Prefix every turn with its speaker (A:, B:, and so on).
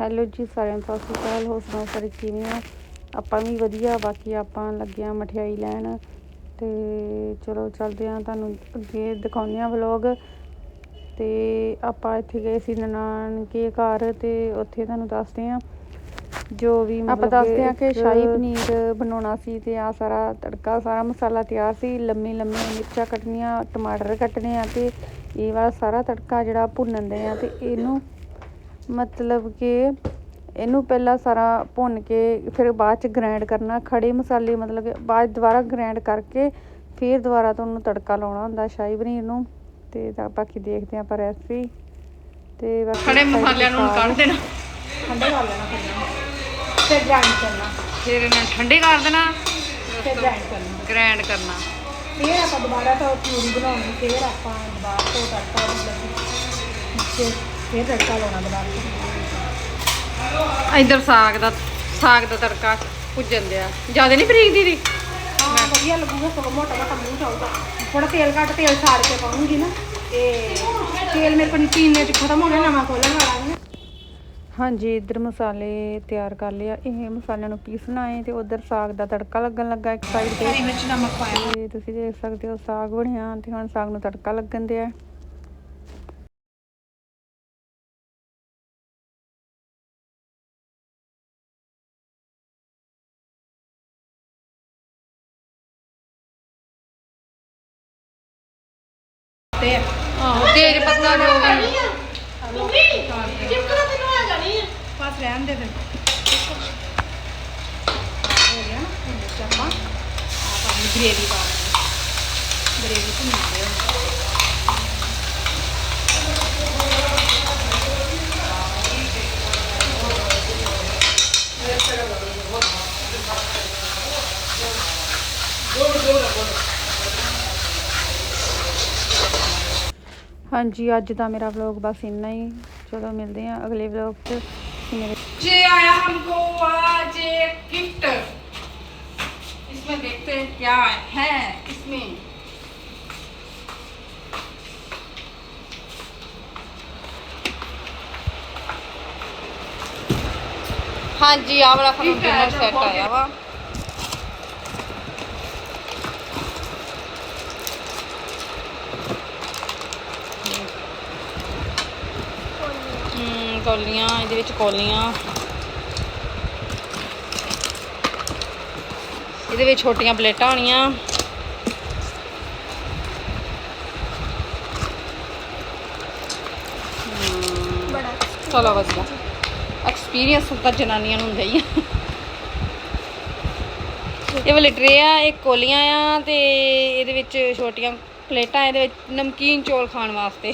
A: Hello ਜੀ ਸਾਰਿਆਂ ਨੂੰ ਸਤਿ ਸ਼੍ਰੀ ਅਕਾਲ। ਹੋਰ ਸੁਣਾਓ ਸਾਰੇ ਕਿਵੇਂ ਹੋ? ਆਪਾਂ ਵੀ ਵਧੀਆ ਬਾਕੀ ਆਪਾਂ ਲੱਗੇ ਆ ਮਠਿਆਈ ਲੈਣ। ਤੇ ਚਲੋ ਚੱਲਦੇ ਆ ਤੁਹਾਨੂੰ ਅੱਗੇ ਦਿਖਾਉਂਦੇ ਆ ਵਲੌਗ ਤੇ ਆਪਾਂ ਇੱਥੇ ਗਏ ਸੀ ਨਨਾਣ ਕੇ ਘਰ ਤੇ ਉੱਥੇ ਤੁਹਾਨੂੰ ਦੱਸਦੇ ਆ ਜੋ ਵੀ ਆਪਾਂ ਦੱਸਦੇ ਆ ਕਿ ਸ਼ਾਹੀ ਪਨੀਰ ਬਣਾਉਣਾ ਸੀ ਤੇ ਆ ਸਾਰਾ ਤੜਕਾ ਸਾਰਾ ਮਸਾਲਾ ਤਿਆਰ ਸੀ। ਲੰਮੀ ਲੰਮੀ ਮਿਰਚਾਂ ਕੱਟਣੀਆਂ ਟਮਾਟਰ ਕੱਟਣੇ ਆ ਤੇ ਇਹ ਵਾਲਾ ਸਾਰਾ ਤੜਕਾ ਜਿਹੜਾ ਭੁੰਨਣ ਦੇ ਆ ਤੇ ਇਹਨੂੰ ਮਤਲਬ ਕਿ ਇਹਨੂੰ ਪਹਿਲਾਂ ਸਾਰਾ ਭੁੰਨ ਕੇ ਫਿਰ ਬਾਅਦ ਚ ਗ੍ਰਾਈਂਡ ਕਰਨਾ ਖੜੇ ਮਸਾਲੇ ਮਤਲਬ ਕਿ ਬਾਅਦ ਦੁਬਾਰਾ ਗ੍ਰਾਈਂਡ ਕਰਕੇ ਫਿਰ ਦੁਬਾਰਾ ਤੋਂ ਉਹਨੂੰ ਤੜਕਾ ਲਾਉਣਾ ਹੁੰਦਾ ਸ਼ਾਹੀ ਪਨੀਰ ਨੂੰ ਤੇ ਤਾਂ ਬਾਕੀ ਦੇਖਦੇ ਹਾਂ ਆਪਾਂ ਰੈਸਪੀ ਤੇ ਬਾਕੀ
B: ਖੜੇ ਮਸਾਲਿਆਂ ਨੂੰ। ਕੱਢ ਦੇਣਾ।
C: ਠੰਡੇ ਕਰ ਲੈਣਾ ਫਿਰ ਫਿਰ ਗ੍ਰਾਈਂਡ ਕਰਨਾ।
B: ਫਿਰ ਇਹਨਾਂ ਠੰਡੇ ਕਰ ਦੇਣਾ।
C: ਫਿਰ ਗ੍ਰਾਈਂਡ ਕਰਨਾ।
B: ਗ੍ਰਾਈਂਡ ਕਰਨਾ।
C: ਫਿਰ ਆਪਾਂ ਦੁਬਾਰਾ ਤੋਂ ਪਿਊਰੀ ਬਣਾਉਣੀ ਫਿਰ ਆਪਾਂ ਦੁਬਾਰਾ ਤੋਂ ਤੜਕਾ ਲੱਗੀ ਫਿਰ ਤੜਕਾ ਲਾਉਣਾ ਦੁਬਾਰਾ
B: ਇਧਰ ਸਾਗ ਦਾ ਸਾਗ ਦਾ ਤੜਕਾ ਭੁੱਜਣ ਦਿਆ। ਜ਼ਿਆਦਾ ਨਹੀਂ ਬਰੀਕ ਦੀਦੀ?
C: ਹਾਂ ਵਧੀਆ ਲੱਗੂਗਾ ਸਗੋਂ ਮੋਟਾ ਮੋਟਾ ਮੂੰਹ ਚਾਹੀਦਾ ਥੋੜਾ ਤੇਲ ਘੱਟ ਤੇਲ ਛਾੜ ਕੇ ਪਾਉਂਗੀ ਨਾ ਤੇ ਤੇਲ ਮੇਰੇ ਕੋਲ ਤਿੰਨ ਮਿੰਟ ਖਤਮ ਹੋ ਗਿਆ ਨਵਾਂ ਖੋਲਣ ਵਾਲਾ ਹੈ
A: ਹਾਂਜੀ ਇੱਧਰ ਮਸਾਲੇ ਤਿਆਰ ਕਰ ਲਿਆ। ਇਹ ਮਸਾਲਿਆਂ ਨੂੰ ਪੀਸਣਾ ਹੈ ਤੇ ਉਧਰ ਸਾਗ ਦਾ ਤੜਕਾ ਲੱਗਣ ਲੱਗਾ ਇੱਕ ਸਾਈਡ ਤੇ।
C: ਹਰੀ ਮਿਰਚ ਨਮਕ ਪਾਇਆ।
A: ਤੇ ਤੁਸੀਂ ਦੇਖ ਸਕਦੇ ਹੋ ਸਾਗ ਬਣਿਆ ਤੇ ਹੁਣ ਸਾਗ ਨੂੰ ਤੜਕਾ ਲੱਗਣ ਦਿਆ।
C: ਤੇ
B: ਆਹੋ ਤੇਰੇ ਪੱਤਾ ਜੋ ਵੀ
C: ਬਸ ਰਹਿਣ ਦੇ ਫਿਰ। ਹੋ ਗਿਆ ਨਾ, ਹੁਣ ਵਿੱਚ ਆਪਾਂ ਆਪ ਆਪਣੀ ਗ੍ਰੇਵੀ ਪਾ ਲਾਂਗੇ ਗ੍ਰੇਵੀ ਭੁੰਨਾਂਗੇ ਹੁਣ
A: ਹਾਂਜੀ ਅੱਜ ਦਾ ਮੇਰਾ ਵਲੌਗ ਬਸ ਇੰਨਾ ਹੀ ਚਲੋ ਮਿਲਦੇ ਹਾਂ ਅਗਲੇ ਵਲੌਗ 'ਚ ਤੁਸੀਂ ਮੇਰੇ
B: ये आया हमको आज एक गिफ्ट इसमें देखते हैं क्या है इसमें हाँ जी आ वाला ਸਾਨੂੰ डिनर सेट आया वा ਕੌਲੀਆਂ ਇਹਦੇ ਵਿੱਚ ਕੌਲੀਆਂ। ਇਹਦੇ ਵਿੱਚ ਛੋਟੀਆਂ ਪਲੇਟਾਂ ਹੋਣੀਆਂ। ਬੜਾ ਚਲੋ ਵਧੀਆ। ਐਕਸਪੀਰੀਅੰਸ ਤਾਂ ਜਨਾਨੀਆਂ ਨੂੰ ਹੁੰਦਾ ਹੀ ਆ। ਇਹ ਵਾਲੇ ਟਰੇ ਆ ਇਹ ਕੋਲੀਆਂ ਆ ਤੇ ਇਹਦੇ ਵਿੱਚ ਛੋਟੀਆਂ ਪਲੇਟਾਂ ਇਹਦੇ ਵਿੱਚ ਨਮਕੀਨ ਚੌਲ ਖਾਣ ਵਾਸਤੇ।